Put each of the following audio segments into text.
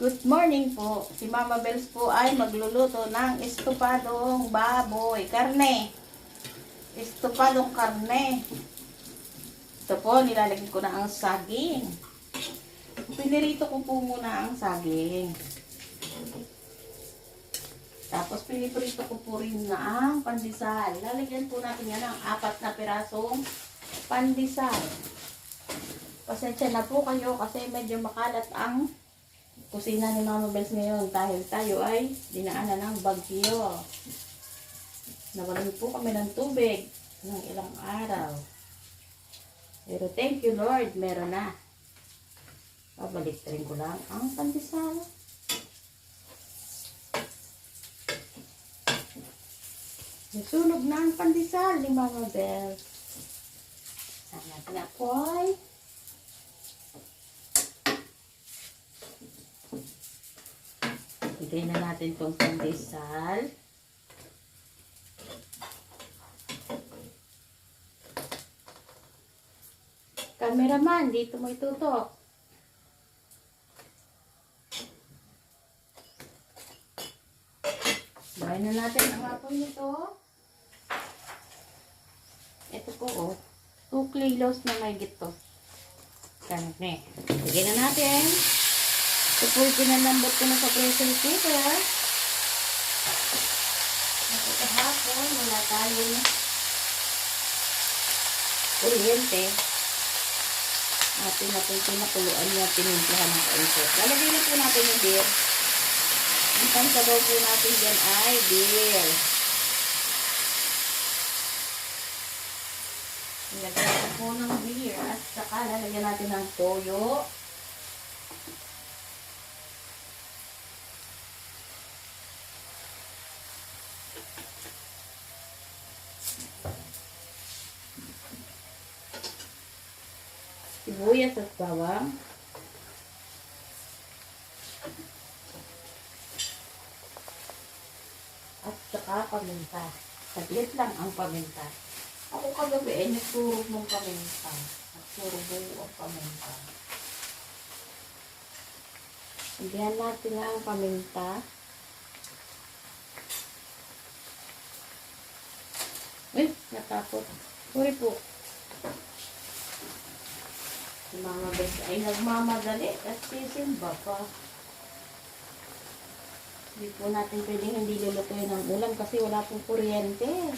Good morning po. Si Mama Bells po ay magluluto ng estupadong baboy. Karne. Estupadong karne. Ito po, nilalagay ko na ang saging. Pinirito ko po muna ang saging. Tapos piniprito ko po rin na ang pandesal. Lalagyan po natin yan ng apat na pirasong pandesal. Pasensya na po kayo kasi medyo makalat ang kusina ni Mama Bells ngayon dahil tayo ay dinaanan ng bagyo. Nawalan po kami ng tubig ng ilang araw. Pero thank you Lord, meron na. Pabalik rin ko lang ang pandesal. Nasunog na ang pandesal ni Mama Bells. Sana na po ay Lagay na natin itong pandesal. Cameraman, dito mo itutok. Bayan na natin ang apoy nito. Ito po, oh. 2 kilos na may gito. Karne. Lagyan na natin. Ito po yung pinalambot ko na sa pressure cooker. Ito kahapon, wala tayong kuryente. Atin natin pinakuluan niya, pinimplahan ng kaunti. Lalagay na po natin yung beer. Ang pansabaw po natin dyan ay beer. Nilagyan natin po ng beer at saka lalagyan natin ng toyo. Sibuyas at bawang. At saka paminta. Saglit lang ang paminta. Ako kagabi ay nagturo ng paminta. Nagturo buo ang paminta. Hindi natin na ang paminta. Uy, natapot. Sorry po. Si Mama Bes ay nagmamadali at sisimba pa. Hindi po natin pwedeng hindi lulutuin ng ulam kasi wala pong kuryente.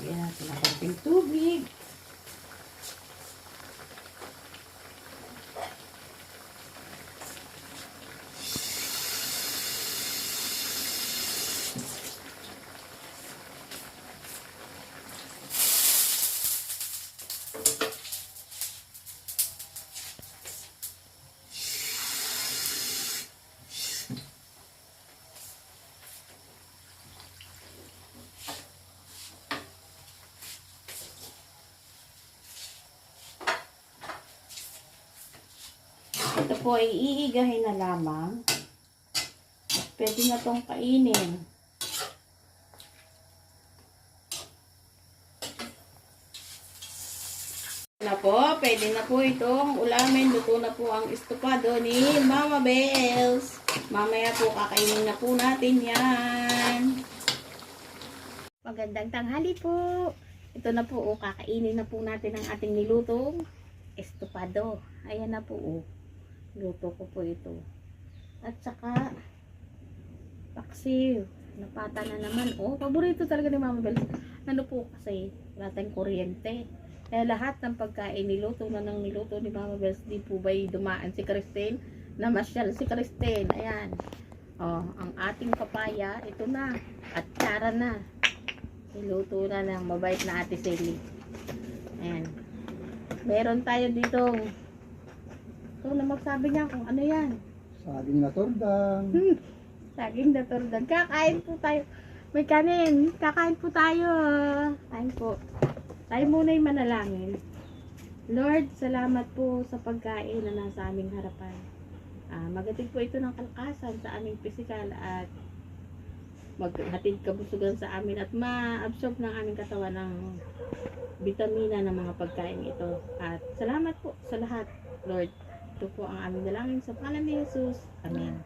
Lagyan natin ang konting tubig. Ito po ay iigahin na lamang. Pwede na tong kainin. Na po, pwede na po itong ulamin. Luto na po ang estopado ni Mama Bells. Mamaya po kakainin na po natin yan. Magandang tanghali po. Ito na po, oh, kakainin na po natin ang ating nilutong estopado. Ayan na po, oh. Luto ko po ito. At saka, paksiw. Napata na naman. Oh, paborito talaga ni Mama Bells. Ano po kasi, wala tayong kuryente. Kaya lahat ng pagkain niluto na ng niluto ni Mama Bells, di po ba'y dumaan si Christine? Namasyal si Christine. Ayan. Oh, ang ating papaya, ito na. At tsara na. Niluto na ng mabait na ate Sally. Ayan. Meron tayo dito. So, na magsabi niya kung ano yan. Saging na tordang. Hmm. Saging na turdan. Kakain po tayo. May kanin. Kakain po tayo. Kain po. Tayo muna yung manalangin. Lord, salamat po sa pagkain na nasa aming harapan. Ah, magatid po ito ng kalakasan sa aming pisikal at maghatid kabusugan sa amin at ma-absorb ng aming katawan ng vitamina ng mga pagkain ito. At salamat po sa lahat, Lord. Ito po ang aming dalangin sa pangalan ni Jesus. Amen.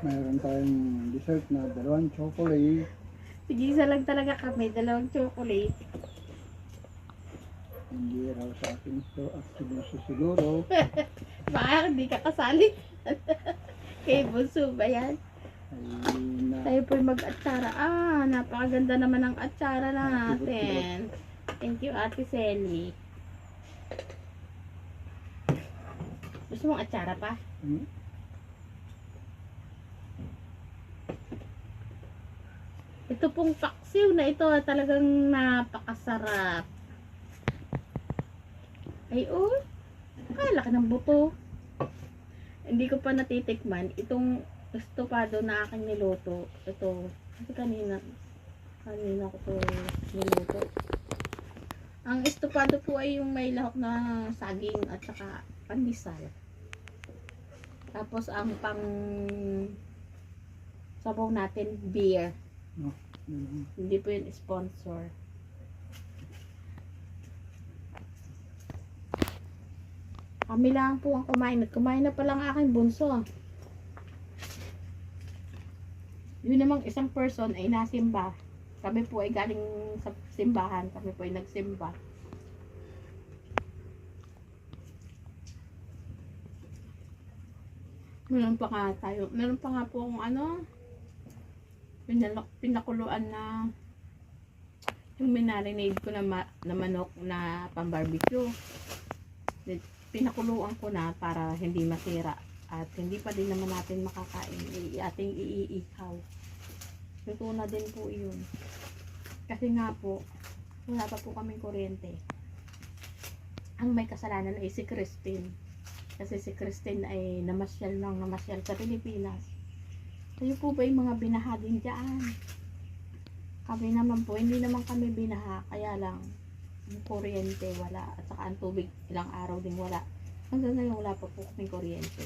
Mayroon tayong dessert na dalawang chocolate. Sige, isa lang talaga kami. Dalawang chocolate. Hindi raw sa akin ito activist siguro. Baka hindi ka kasali. Kay Bunso ba yan? Ay na Tayo po'y mag-atsara. Ah, napakaganda naman ng atsara natin. Thank you, Ate Selly. Gusto mong atsara pa? Hmm? Ito pong paksiw na ito ah, talagang napakasarap. Ay, oh. Kalaki ng buto. Hindi ko pa natitikman. Itong estopado na aking niluto. Ito. Kasi kanina, kanina ko to niluto. Ang estopado po ay yung may lahok na saging at saka pandesal. Tapos ang pang sabaw natin, beer. Hmm. Hindi po yun sponsor. Kami lang po ang kumain at kumain na palang aking bunso. Yun namang isang person ay nasimba. Kami po ay galing sa simbahan. Kami po ay nagsimba. Meron pa nga tayo. Meron pa nga po kung ano, pinalak, pinakuluan na yung minarinade ko na, ma- na manok na pang barbecue. Pinakuluan ko na para hindi masira at hindi pa din naman natin makakain i ating iiikaw. Luto na din po yun. Kasi nga po, wala pa po kaming kuryente. Ang may kasalanan ay si Christine. Kasi si Christine ay namasyal ng namasyal sa Pilipinas. Kayo po ba yung mga binaha din dyan? Kami naman po, hindi naman kami binaha. Kaya lang, ang kuryente wala. At saka ang tubig, ilang araw din wala. Hanggang ngayon wala pa po kaming kuryente.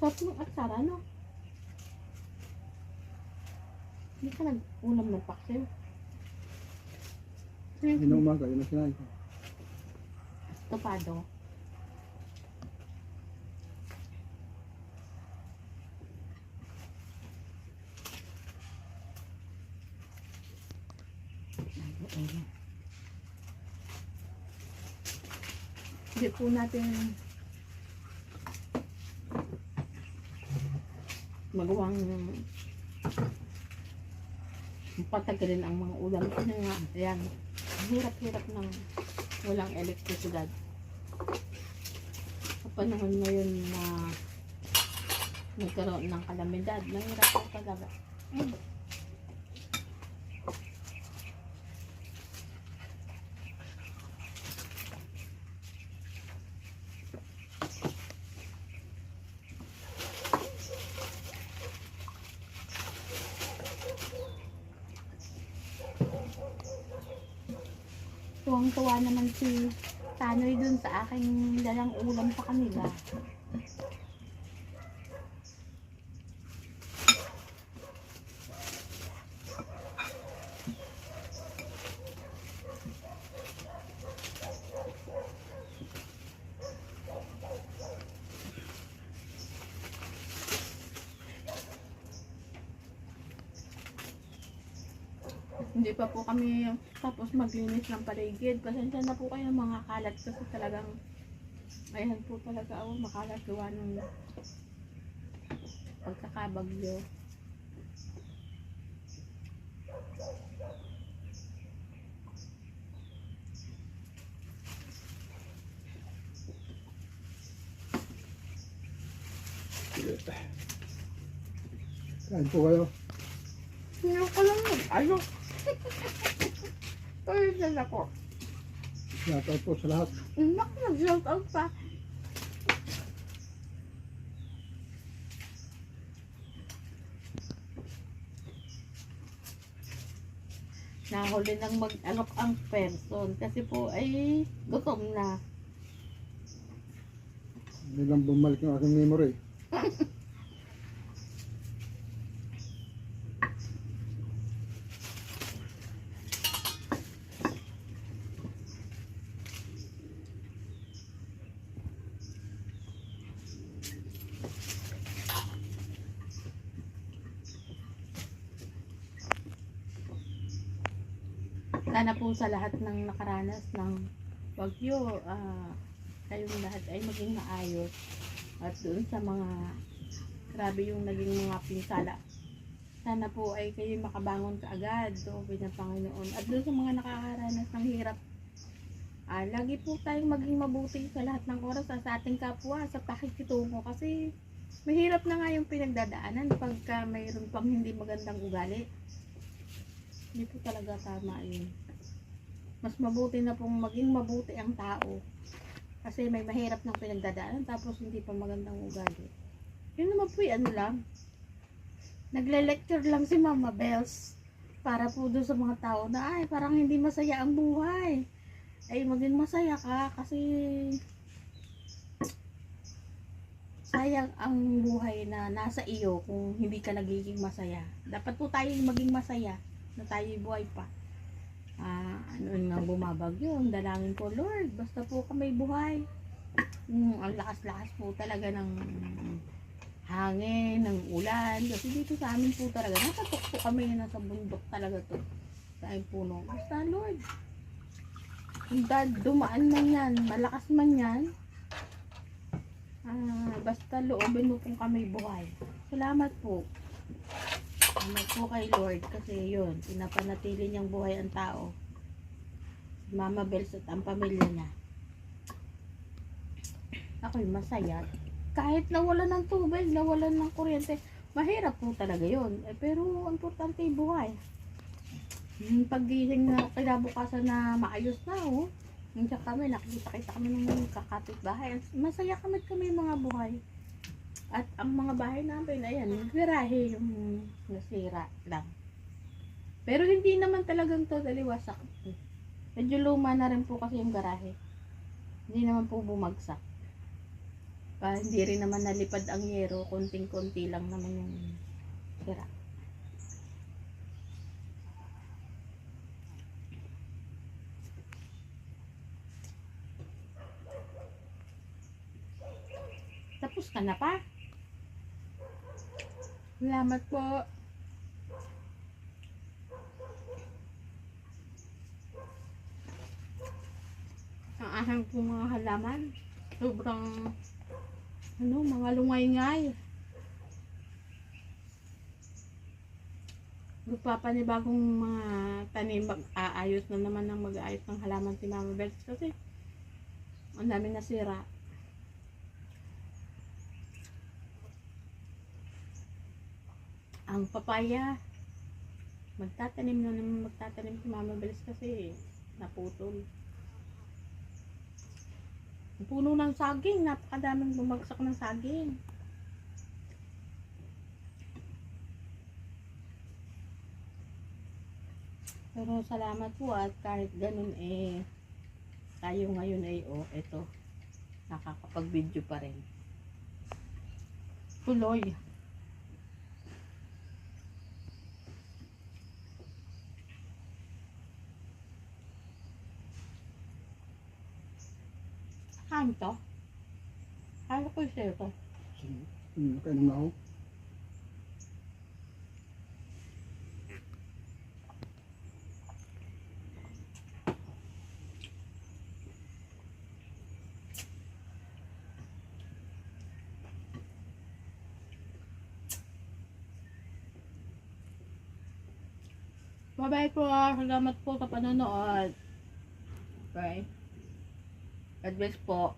Sarap ng atsara, no? Hindi ka nag-ulam ng paksiw. Yun na umaga, yun na sinabi ko. Topado. Hindi po natin magawang patagalin ang mga ulam. Kasi nga, ayan, hirap-hirap ng walang elektrisidad. Sa panahon ngayon na nagkaroon ng kalamidad, mahirap po talaga. Mm. Tuwang-tuwa naman si Tanoy dun sa aking dalang ulam sa kanila. Hindi pa po kami tapos maglinis ng paligid. Pasensya na po kayo mga kalat kasi talagang ayan po talaga ako makalat gawa ng pagkakabagyo. Kain po kayo. Sino ko lang yun? Tuloy na ako. Shoutout po sa lahat. Naku, nag-shout out pa. Nahuli ng mag-alok ang person kasi po ay gutom na. Hindi lang bumalik yung aking memory. Sana po sa lahat ng nakaranas ng bagyo, ah, kayong lahat ay maging maayos. At doon sa mga grabe yung naging mga pinsala. Sana po ay kayo makabangon kaagad do ng Panginoon. At doon sa mga nakakaranas ng hirap, ah, lagi po tayong maging mabuti sa lahat ng oras sa ating kapwa, sa pakikitungo. Kasi mahirap na nga yung pinagdadaanan pagka mayroon pang hindi magandang ugali. Hindi po talaga tama yun. Mas mabuti na pong maging mabuti ang tao. Kasi may mahirap ng pinagdadaanan tapos hindi pa magandang ugali. Yun naman po ano lang. Nagle-lecture lang si Mama Bells para po doon sa mga tao na ay parang hindi masaya ang buhay. Ay maging masaya ka kasi sayang ang buhay na nasa iyo kung hindi ka nagiging masaya. Dapat po tayo maging masaya na tayo buhay pa. Ah, ano nga bumabagyo, ang dalangin ko, Lord, basta po kami buhay. Mm, ang lakas-lakas po talaga ng hangin, ng ulan. Kasi dito sa amin po talaga, nakatok po kami nasa bundok talaga to. Sa aming puno. Basta Lord, kung dumaan man yan, malakas man yan, ah, basta loobin mo pong kami buhay. Salamat po. Salamat po kay Lord kasi yun, pinapanatili niyang buhay ang tao. Mama Bells at ang pamilya niya. Ako'y masaya. Kahit nawalan ng tubig, nawalan ng kuryente, mahirap po talaga yun. Eh, pero importante yung buhay. Yung paggising na kinabukasan na maayos na, oh. Nandiyan kami, nakikita-kita kami ng kakapit bahay. Masaya kami kami mga buhay. At ang mga bahay namin, ayan, garahe yung nasira lang. Pero hindi naman talagang totally wasak. Medyo luma na rin po kasi yung garahe. Hindi naman po bumagsak. Ah, hindi rin naman nalipad ang yero, konting-konti lang naman yung sira. Tapos ka na pa? Salamat po. Ang ahang po mga halaman. Sobrang ano, mga lungay-ngay. Magpapanibagong mga tanim, mag-aayos na naman ng mag-aayos ng halaman si Mama Bells kasi ang dami nasira. Ang papaya, magtatanim na naman magtatanim si Mama Bells kasi naputol. Puno ng saging, napakadaming bumagsak ng saging. Pero salamat po at kahit ganun eh, tayo ngayon ay oh, eto, nakakapag-video pa rin. Tuloy. Kain to? Kaya ko yung sa'yo to. Hmm, kainom na ako. Bye-bye po. Salamat po sa panonood. Bye. God bless po.